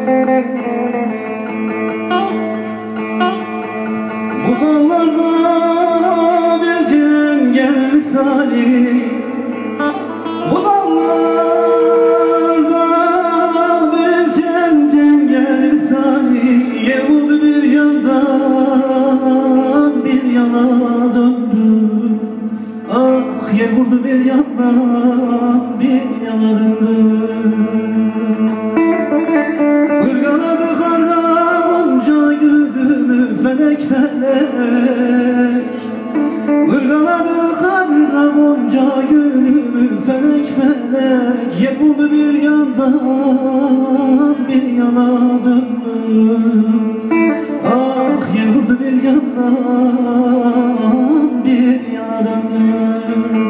Bu dağlarda bir cengel misali. Bu dağlarda bir cengel misali. Yevurdu bir yandan bir yana döndü. Ah yevurdu bir yandan bir yana döndü felek felek. Irgaladı karga gonca gülümü felek felek. Yevurdu bir yandan bir yana döndü Ah yevurdu bir yandan bir yana döndü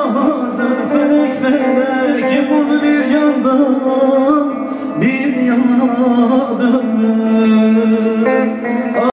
Bazen felek felek vurdu bir yandan Bir yana döndü